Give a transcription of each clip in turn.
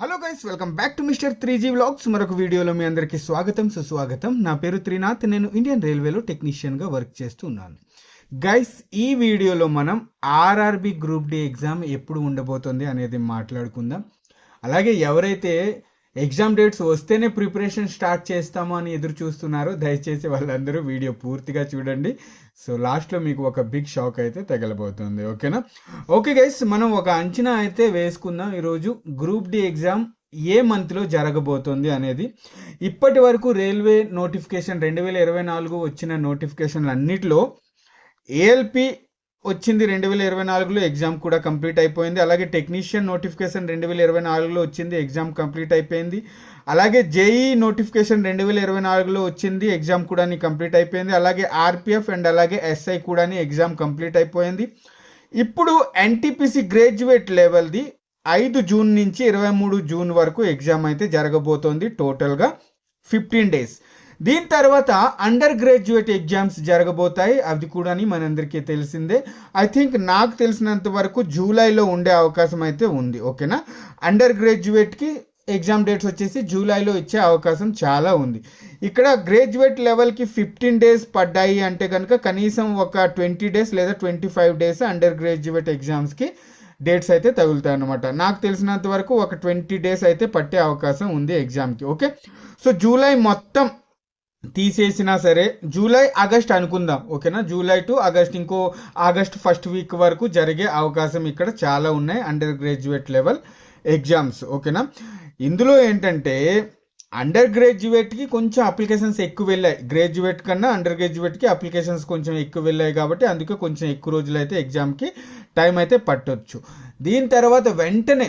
Hello guys welcome back to Mr three G vlogs మరొక వీడియోలో మీ అందరికీ స్వాగతం సుస్వాగతం. నా పేరు త్రినాథ్ నేను ఇండియన్ రైల్వేలో టెక్నీషియన్గా వర్క్ చేస్తున్నాను. గైస్ ఈ వీడియోలో మనం ఆర్ఆర్బి గ్రూప్ డి ఎగ్జామ్ ఎప్పుడు ఉండబోతుంది అనేది మాట్లాడుకుందాం. అలాగే ఎవరైతే ఎగ్జామ్ డేట్స్ వస్తేనే ప్రిపరేషన్ స్టార్ట్ చేస్తాము అని ఎదురు చూస్తున్నారు. దయచేసి వాళ్ళందరూ వీడియో పూర్తిగా చూడండి. సో లాస్ట్లో మీకు ఒక బిగ్ షాక్ అయితే తగలబోతుంది. ఓకేనా? ఓకే గైస్ మనం ఒక అంచనా అయితే వేసుకుందాం. ఈరోజు గ్రూప్ డి ఎగ్జామ్ ఏ మంత్లో జరగబోతుంది అనేది. ఇప్పటి వరకు రైల్వే నోటిఫికేషన్ రెండు వేల ఇరవై నాలుగు వచ్చిన నోటిఫికేషన్లు అన్నిటిలో ఏఎల్పి వచ్చింది రెండు వేల ఇరవై నాలుగులో ఎగ్జామ్ కూడా కంప్లీట్ అయిపోయింది. అలాగే టెక్నీషియన్ నోటిఫికేషన్ రెండు వేల ఇరవై నాలుగులో వచ్చింది ఎగ్జామ్ కంప్లీట్ అయిపోయింది. అలాగే జేఈ నోటిఫికేషన్ రెండు వేల ఇరవై నాలుగులో వచ్చింది ఎగ్జామ్ కూడా కంప్లీట్ అయిపోయింది. అలాగే ఆర్పిఎఫ్ అండ్ అలాగే ఎస్ఐ కూడా ఎగ్జామ్ కంప్లీట్ అయిపోయింది. ఇప్పుడు ఎన్టీపీసీ గ్రాడ్యుయేట్ లెవెల్ది ఐదు జూన్ నుంచి ఇరవై మూడు జూన్ వరకు ఎగ్జామ్ అయితే జరగబోతోంది టోటల్గా ఫిఫ్టీన్ డేస్ దీని తర్వాత అండర్ గ్రాడ్యుయేట్ ఎగ్జామ్స్ జరగబోతాయి. అది కూడా మనందరికీ తెలిసిందే. ఐ థింక్ నాకు తెలిసినంత వరకు జూలైలో ఉండే అవకాశం అయితే ఉంది. ఓకేనా? అండర్ గ్రాడ్యుయేట్కి ఎగ్జామ్ డేట్స్ వచ్చేసి జూలైలో ఇచ్చే అవకాశం చాలా ఉంది. ఇక్కడ గ్రాడ్యుయేట్ లెవెల్కి ఫిఫ్టీన్ డేస్ పడ్డాయి అంటే కనుక కనీసం ఒక ట్వంటీ డేస్ లేదా twenty five days under graduate ఎగ్జామ్స్కి డేట్స్ అయితే తగులుతాయి అనమాట నాకు తెలిసినంత వరకు ఒక ట్వంటీ డేస్ అయితే పట్టే అవకాశం ఉంది ఎగ్జామ్కి. ఓకే? సో జూలై మొత్తం తీసేసినా సరే జూలై ఆగస్ట్ అనుకుందాం ఓకేనా? జూలై టు ఆగస్ట్ ఇంకో ఆగస్ట్ ఫస్ట్ వీక్ వరకు జరిగే అవకాశం ఇక్కడ చాలా ఉన్నాయి అండర్ గ్రాడ్యుయేట్ లెవెల్ ఎగ్జామ్స్ ఓకేనా? ఇందులో ఏంటంటే అండర్ గ్రాడ్యుయేట్కి కొంచెం అప్లికేషన్స్ ఎక్కువ వెళ్ళాయి. గ్రాడ్యుయేట్ కన్నా అండర్ గ్రాడ్యుయేట్కి అప్లికేషన్స్ కొంచెం ఎక్కువ వెళ్ళాయి కాబట్టి అందుకే కొంచెం ఎక్కువ రోజులు అయితే ఎగ్జామ్కి టైం అయితే పట్టొచ్చు. దీని తర్వాత వెంటనే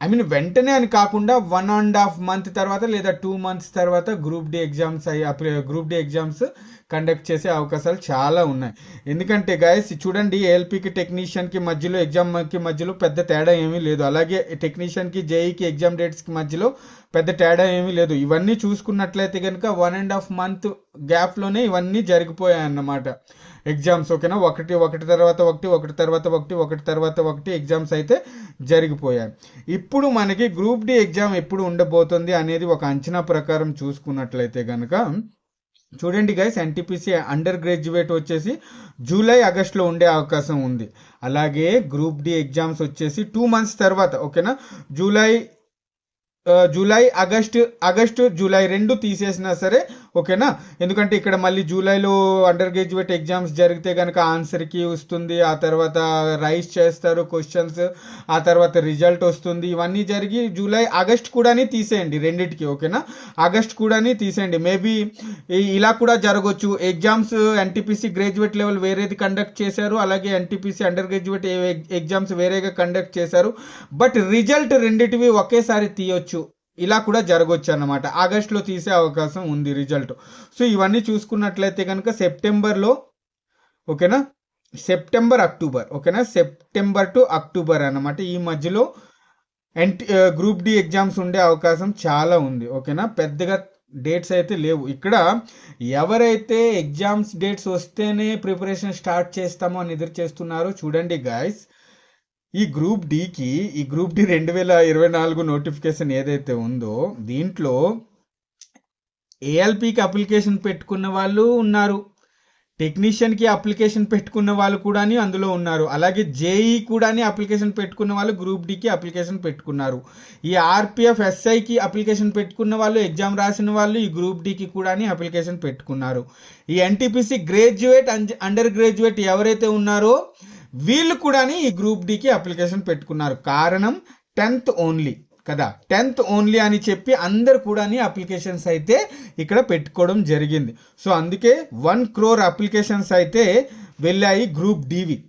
ఐ మీన్ వెంటనే అని కాకుండా వన్ అండ్ హాఫ్ మంత్ తర్వాత లేదా టూ మంత్స్ తర్వాత గ్రూప్ డి ఎగ్జామ్స్ అయ్యి గ్రూప్ డి ఎగ్జామ్స్ కండక్ట్ చేసే అవకాశాలు చాలా ఉన్నాయి. ఎందుకంటే గాయస్ చూడండి ఏఎల్పికి టెక్నీషియన్కి మధ్యలో ఎగ్జామ్కి మధ్యలో పెద్ద తేడా ఏమీ లేదు. అలాగే టెక్నీషియన్కి జేఈకి ఎగ్జామ్ డేట్స్కి మధ్యలో పెద్ద తేడా ఏమీ లేదు. ఇవన్నీ చూసుకున్నట్లయితే కనుక వన్ అండ్ హాఫ్ మంత్ గ్యాప్లోనే ఇవన్నీ జరిగిపోయాయి అన్నమాట ఎగ్జామ్స్ ఓకేనా? ఒకటి ఒకటి తర్వాత ఒకటి ఒకటి తర్వాత ఒకటి ఒకటి తర్వాత ఒకటి ఎగ్జామ్స్ అయితే జరిగిపోయాయి. ఇప్పుడు మనకి గ్రూప్ డి ఎగ్జామ్ ఎప్పుడు ఉండబోతుంది అనేది ఒక అంచనా ప్రకారం చూసుకున్నట్లయితే కనుక చూడండి గైస్ ఎన్టీపీసీ అండర్ గ్రాడ్యుయేట్ వచ్చేసి జూలై ఆగస్ట్లో ఉండే అవకాశం ఉంది. అలాగే గ్రూప్ డి ఎగ్జామ్స్ వచ్చేసి టూ మంత్స్ తర్వాత ఓకేనా? July July August August July రెండు తీసేసినా సరే ఓకేనా? ఎందుకంటే ఇక్కడ మళ్ళీ జూలైలో అండర్ గ్రాడ్యుయేట్ ఎగ్జామ్స్ జరిగితే కనుక ఆన్సర్కి వస్తుంది ఆ తర్వాత రైస్ చేస్తారు క్వశ్చన్స్ ఆ తర్వాత రిజల్ట్ వస్తుంది. ఇవన్నీ జరిగి జూలై ఆగస్ట్ కూడాని తీసేయండి రెండింటికి ఓకేనా? ఆగస్ట్ కూడాని తీసేయండి. మేబీ ఇలా కూడా జరగవచ్చు ఎగ్జామ్స్ ఎన్టీపీసీ గ్రాడ్యుయేట్ లెవెల్ వేరేది కండక్ట్ చేశారు అలాగే ఎన్టీపీసీ అండర్ గ్రాడ్యుయేట్ ఎగ్జామ్స్ వేరేగా కండక్ట్ చేశారు. బట్ రిజల్ట్ రెండింటివి ఒకేసారి తీయొచ్చు. ఇలా కూడా జరగవచ్చు అన్నమాట ఆగస్ట్లో తీసే అవకాశం ఉంది రిజల్ట్. సో ఇవన్నీ చూసుకున్నట్లయితే కనుక సెప్టెంబర్లో ఓకేనా? సెప్టెంబర్ అక్టోబర్ ఓకేనా? సెప్టెంబర్ టు అక్టోబర్ అన్నమాట. ఈ మధ్యలో ఎన్టీ గ్రూప్ డి ఎగ్జామ్స్ ఉండే అవకాశం చాలా ఉంది ఓకేనా? పెద్దగా డేట్స్ అయితే లేవు. ఇక్కడ ఎవరైతే ఎగ్జామ్స్ డేట్స్ వస్తేనే ప్రిపరేషన్ స్టార్ట్ చేస్తామో అని ఎదురు చేస్తున్నారో చూడండి గాయస్. ఈ గ్రూప్ డికి ఈ గ్రూప్ డి రెండు వేల ఇరవై నాలుగు నోటిఫికేషన్ ఏదైతే ఉందో దీంట్లో ఏఎల్పికి అప్లికేషన్ పెట్టుకున్న వాళ్ళు ఉన్నారు. టెక్నీషియన్కి అప్లికేషన్ పెట్టుకున్న వాళ్ళు కూడా అందులో ఉన్నారు. అలాగే జేఈ కూడా అప్లికేషన్ పెట్టుకున్న వాళ్ళు గ్రూప్ డికి అప్లికేషన్ పెట్టుకున్నారు. ఈ ఆర్పిఎఫ్ ఎస్ఐకి అప్లికేషన్ పెట్టుకున్న వాళ్ళు ఎగ్జామ్ రాసిన వాళ్ళు ఈ గ్రూప్ డికి కూడా అప్లికేషన్ పెట్టుకున్నారు. ఈ ఎన్టీపీసీ గ్రాడ్యుయేట్ అండర్ గ్రాడ్యుయేట్ ఎవరైతే ఉన్నారో వీళ్ళు కూడాని ఈ గ్రూప్ డికి అప్లికేషన్ పెట్టుకున్నారు. కారణం టెన్త్ ఓన్లీ కదా. టెన్త్ ఓన్లీ అని చెప్పి అందరు కూడా అప్లికేషన్స్ అయితే ఇక్కడ పెట్టుకోవడం జరిగింది. సో అందుకే వన్ క్రోర్ అప్లికేషన్స్ అయితే వెళ్ళాయి గ్రూప్ డివి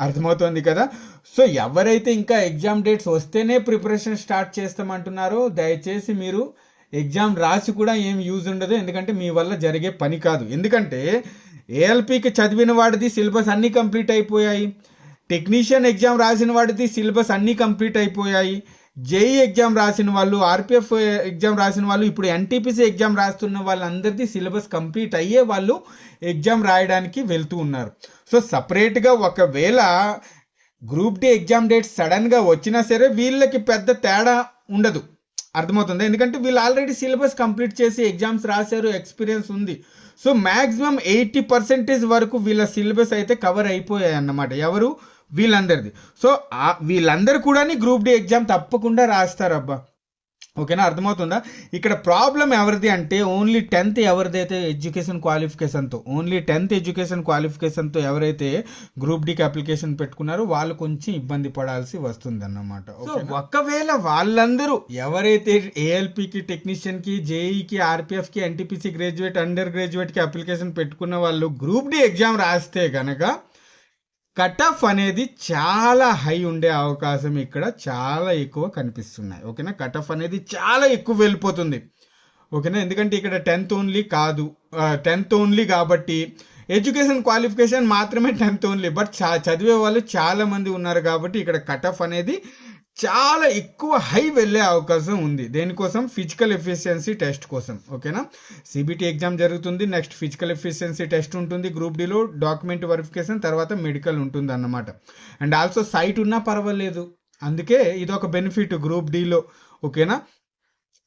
అర్థమవుతోంది కదా? సో ఎవరైతే ఇంకా ఎగ్జామ్ డేట్స్ వస్తేనే ప్రిపరేషన్ స్టార్ట్ చేస్తామంటున్నారో దయచేసి మీరు ఎగ్జామ్ రాసి కూడా ఏం యూజ్ ఉండదు. ఎందుకంటే మీ వల్ల జరిగే పని కాదు. ఎందుకంటే ఏఎల్పికి చదివిన వాడిది సిలబస్ అన్నీ కంప్లీట్ అయిపోయాయి. టెక్నీషియన్ ఎగ్జామ్ రాసిన వాడిది సిలబస్ అన్నీ కంప్లీట్ అయిపోయాయి. జేఈ ఎగ్జామ్ రాసిన వాళ్ళు ఆర్పిఎఫ్ ఎగ్జామ్ రాసిన వాళ్ళు ఇప్పుడు ఎన్టీపీసీ ఎగ్జామ్ రాస్తున్న వాళ్ళందరిది సిలబస్ కంప్లీట్ అయ్యే వాళ్ళు ఎగ్జామ్ రాయడానికి వెళ్తూ ఉన్నారు. సో సపరేట్గా ఒకవేళ గ్రూప్ డి ఎగ్జామ్ డేట్ సడన్గా వచ్చినా సరే వీళ్ళకి పెద్ద తేడా ఉండదు. అర్థమవుతుంది? ఎందుకంటే వీళ్ళు ఆల్రెడీ సిలబస్ కంప్లీట్ చేసి ఎగ్జామ్స్ రాశారు ఎక్స్పీరియన్స్ ఉంది. సో మ్యాక్సిమం ఎయిటీ పర్సెంటేజ్ వరకు వీళ్ళ సిలబస్ అయితే కవర్ అయిపోయాయి అన్నమాట. ఎవరు? వీళ్ళందరిది. సో వీళ్ళందరూ కూడా గ్రూప్ డి ఎగ్జామ్ తప్పకుండా రాస్తారు అబ్బా ఓకేనా? అర్థమవుతుందా? ఇక్కడ ప్రాబ్లం ఎవరిది అంటే ఓన్లీ టెన్త్ ఎవరిదైతే ఎడ్యుకేషన్ క్వాలిఫికేషన్తో ఓన్లీ టెన్త్ ఎడ్యుకేషన్ క్వాలిఫికేషన్తో ఎవరైతే గ్రూప్ డికి అప్లికేషన్ పెట్టుకున్నారో వాళ్ళు కొంచెం ఇబ్బంది పడాల్సి వస్తుంది అన్నమాట ఒకవేళ వాళ్ళందరూ ఎవరైతే ఏఎల్పికి టెక్నీషియన్కి జేఈకి ఆర్పిఎఫ్కి ఎన్టీపీసీ గ్రాడ్యుయేట్ అండర్ గ్రాడ్యుయేట్కి అప్లికేషన్ పెట్టుకున్న వాళ్ళు గ్రూప్ డి ఎగ్జామ్ రాస్తే గనక కట్ ఆఫ్ అనేది చాలా హై ఉండే అవకాశం ఇక్కడ చాలా ఎక్కువ కనిపిస్తున్నాయి. ఓకేనా? కట్ ఆఫ్ అనేది చాలా ఎక్కువ వెళ్ళిపోతుంది. ఓకేనా? ఎందుకంటే ఇక్కడ టెన్త్ ఓన్లీ కాదు. టెన్త్ ఓన్లీ కాబట్టి ఎడ్యుకేషన్ క్వాలిఫికేషన్ మాత్రమే టెన్త్ ఓన్లీ. బట్ చా- చదివే వాళ్ళు చాలామంది ఉన్నారు కాబట్టి ఇక్కడ కట్ ఆఫ్ అనేది చాలా ఎక్కువ హై వెళ్ళే అవకాశం ఉంది. దేనికోసం? ఫిజికల్ ఎఫిషియన్సీ టెస్ట్ కోసం. ఓకేనా? సిబిటి ఎగ్జామ్ జరుగుతుంది. నెక్స్ట్ ఫిజికల్ ఎఫిషియన్సీ టెస్ట్ ఉంటుంది. గ్రూప్ డిలో డాక్యుమెంట్ వెరిఫికేషన్ తర్వాత మెడికల్ ఉంటుంది అన్నమాట. అండ్ ఆల్సో సైట్ ఉన్నా పర్వాలేదు. అందుకే ఇది ఒక బెనిఫిట్ గ్రూప్ డిలో ఓకేనా?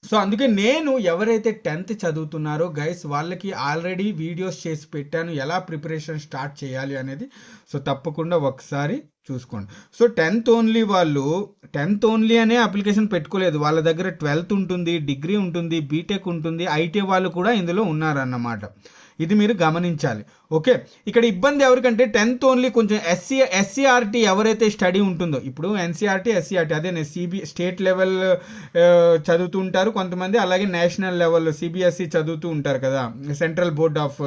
సో అందుకే నేను ఎవరైతే టెన్త్ చదువుతున్నారో గైస్ వాళ్ళకి ఆల్రెడీ వీడియోస్ చేసి పెట్టాను. ఎలా ప్రిపరేషన్ స్టార్ట్ చేయాలి అనేది? సో తప్పకుండా ఒకసారి చూసుకోండి. సో టెన్త్ ఓన్లీ వాళ్ళు టెన్త్ ఓన్లీ అనే అప్లికేషన్ పెట్టుకోలేదు. వాళ్ళ దగ్గర ట్వెల్త్ ఉంటుంది డిగ్రీ ఉంటుంది బీటెక్ ఉంటుంది ఐటీ వాళ్ళు కూడా ఇందులో ఉన్నారన్నమాట. ఇది మీరు గమనించాలి. ఓకే? ఇక్కడ ఇబ్బంది ఎవరికంటే టెన్త్ ఓన్లీ కొంచెం ఎస్సీ ఎస్సీఆర్టీ ఎవరైతే స్టడీ ఉంటుందో ఇప్పుడు ఎన్సీఆర్టీ ఎస్సీఆర్టీ అదే సిబి స్టేట్ లెవెల్ చదువుతూ ఉంటారు కొంతమంది అలాగే నేషనల్ లెవెల్ సిబిఎస్ఈ చదువుతూ ఉంటారు కదా central board of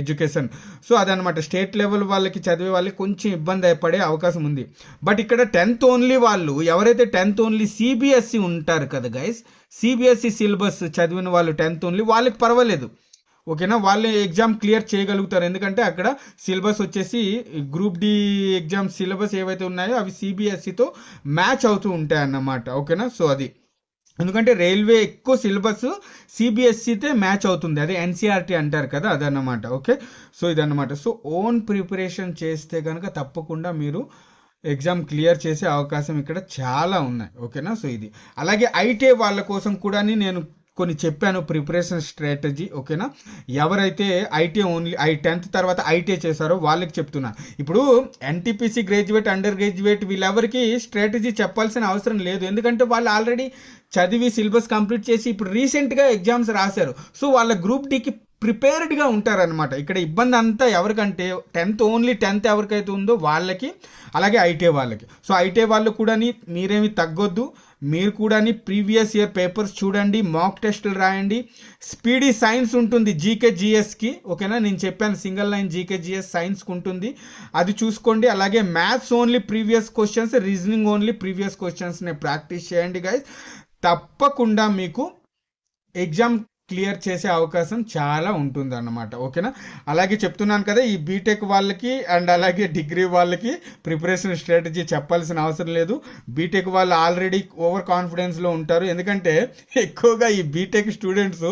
education. So అదనమాట స్టేట్ లెవెల్ వాళ్ళకి చదివే వాళ్ళకి కొంచెం ఇబ్బంది పడే అవకాశం ఉంది. బట్ ఇక్కడ టెన్త్ ఓన్లీ వాళ్ళు ఎవరైతే టెన్త్ ఓన్లీ సిబిఎస్ఈ ఉంటారు కదా గైస్ సిబిఎస్ఈ సిలబస్ చదివిన వాళ్ళు టెన్త్ ఓన్లీ వాళ్ళకి పర్వాలేదు. ఓకేనా? వాళ్ళే ఎగ్జామ్ క్లియర్ చేయగలుగుతారు. ఎందుకంటే అక్కడ సిలబస్ వచ్చేసి గ్రూప్ డి ఎగ్జామ్ సిలబస్ ఏవైతే ఉన్నాయో అవి సిబిఎస్ఈతో మ్యాచ్ అవుతూ ఉంటాయి అన్నమాట ఓకేనా? సో అది. ఎందుకంటే రైల్వే ఎక్కువ సిలబస్ సిబిఎస్ఈతే మ్యాచ్ అవుతుంది. అదే ఎన్సీఆర్టీ అంటారు కదా అదన్నమాట. ఓకే? సో ఇదన్నమాట. సో ఓన్ ప్రిపరేషన్ చేస్తే కనుక తప్పకుండా మీరు ఎగ్జామ్ క్లియర్ చేసే అవకాశం ఇక్కడ చాలా ఉన్నాయి. ఓకేనా? సో ఇది. అలాగే ఐటీ వాళ్ళ కోసం కూడా నేను కొన్ని చెప్పాను ప్రిపరేషన్ స్ట్రాటజీ ఓకేనా? ఎవరైతే ఐటీ ఓన్లీ ఐ టెన్త్ తర్వాత ఐటీ చేశారో వాళ్ళకి చెప్తున్నా. ఇప్పుడు ఎన్టీపీసీ గ్రాడ్యుయేట్ అండర్ గ్రాడ్యుయేట్ వీళ్ళెవరికి స్ట్రాటజీ చెప్పాల్సిన అవసరం లేదు. ఎందుకంటే వాళ్ళు ఆల్రెడీ చదివి సిలబస్ కంప్లీట్ చేసి ఇప్పుడు రీసెంట్గా ఎగ్జామ్స్ రాశారు. సో వాళ్ళ గ్రూప్ డీకి ప్రిపేర్డ్గా ఉంటారనమాట ఇక్కడ ఇబ్బంది అంతా ఎవరికంటే టెన్త్ ఓన్లీ టెన్త్ ఎవరికైతే ఉందో వాళ్ళకి అలాగే ఐటీ వాళ్ళకి. సో ఐటీ వాళ్ళు కూడా మీరేమి తగ్గొద్దు. మీరు కూడా ప్రీవియస్ ఇయర్ పేపర్స్ చూడండి మాక్ టెస్టులు రాయండి. స్పీడీ సైన్స్ ఉంటుంది జీకే జిఎస్కి ఓకేనా? నేను చెప్పాను సింగిల్ లైన్ జీకే జిఎస్ సైన్స్కి ఉంటుంది. అది చూసుకోండి. అలాగే maths only previous questions reasoning only previous క్వశ్చన్స్ని ప్రాక్టీస్ చేయండి గైస్ తప్పకుండా మీకు ఎగ్జామ్ క్లియర్ చేసే అవకాశం చాలా ఉంటుంది అన్నమాట ఓకేనా? అలాగే చెప్తున్నాను కదా ఈ బీటెక్ వాళ్ళకి అండ్ అలాగే డిగ్రీ వాళ్ళకి ప్రిపరేషన్ స్ట్రాటజీ చెప్పాల్సిన అవసరం లేదు. బీటెక్ వాళ్ళు ఆల్రెడీ ఓవర్ కాన్ఫిడెన్స్లో ఉంటారు. ఎందుకంటే ఎక్కువగా ఈ బీటెక్ స్టూడెంట్స్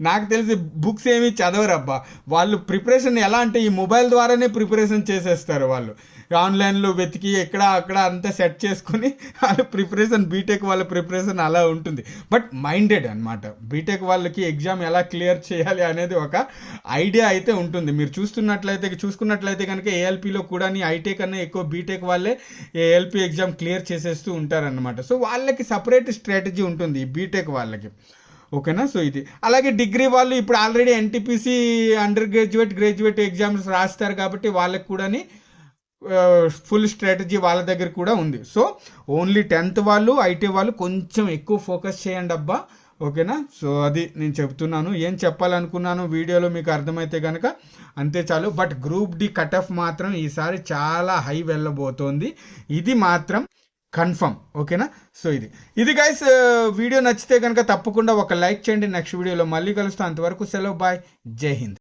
నాకు తెలిసి బుక్స్ ఏమీ చదవరబ్బా. వాళ్ళు ప్రిపరేషన్ ఎలా అంటే ఈ మొబైల్ ద్వారానే ప్రిపరేషన్ చేసేస్తారు వాళ్ళు. ఆన్లైన్లో వెతికి ఎక్కడ అక్కడ అంతా సెట్ చేసుకొని వాళ్ళ ప్రిపరేషన్ బీటెక్ వాళ్ళ ప్రిపరేషన్ అలా ఉంటుంది. బట్ మైండెడ్ అనమాట బీటెక్ వాళ్ళకి ఎగ్జామ్ ఎలా క్లియర్ చేయాలి అనేది ఒక ఐడియా అయితే ఉంటుంది. మీరు చూస్తున్నట్లయితే చూసుకున్నట్లయితే కనుక ఏఎల్పిలో కూడా ఐటీ కన్నా ఎక్కువ బీటెక్ వాళ్ళే ఏఎల్పి ఎగ్జామ్ క్లియర్ చేసేస్తూ ఉంటారన్నమాట. సో వాళ్ళకి సపరేట్ స్ట్రాటజీ ఉంటుంది బీటెక్ వాళ్ళకి. ఓకేనా? సో ఇది. అలాగే డిగ్రీ వాళ్ళు ఇప్పుడు already NTPC under graduate graduate exams రాస్తారు కాబట్టి వాళ్ళకి కూడా ఫుల్ స్ట్రాటజీ వాళ్ళ దగ్గర కూడా ఉంది. సో ఓన్లీ టెన్త్ వాళ్ళు ఐటీ వాళ్ళు కొంచెం ఎక్కువ ఫోకస్ చేయండి అబ్బా. ఓకేనా? సో అది నేను చెప్తున్నాను. ఏం చెప్పాలనుకున్నాను? వీడియోలో మీకు అర్థమైతే కనుక అంతే చాలు. But group D cut off మాత్రం ఈసారి చాలా హై వెళ్ళబోతోంది. ఇది మాత్రం కన్ఫర్మ్ ఓకేనా? సో ఇది. ఇది గైస్ వీడియో నచ్చితే కనుక తప్పకుండా ఒక లైక్ చేయండి. నెక్స్ట్ వీడియోలో మళ్ళీ కలుస్తాను అంతవరకు సెలవు. బాయ్ జై హింద్.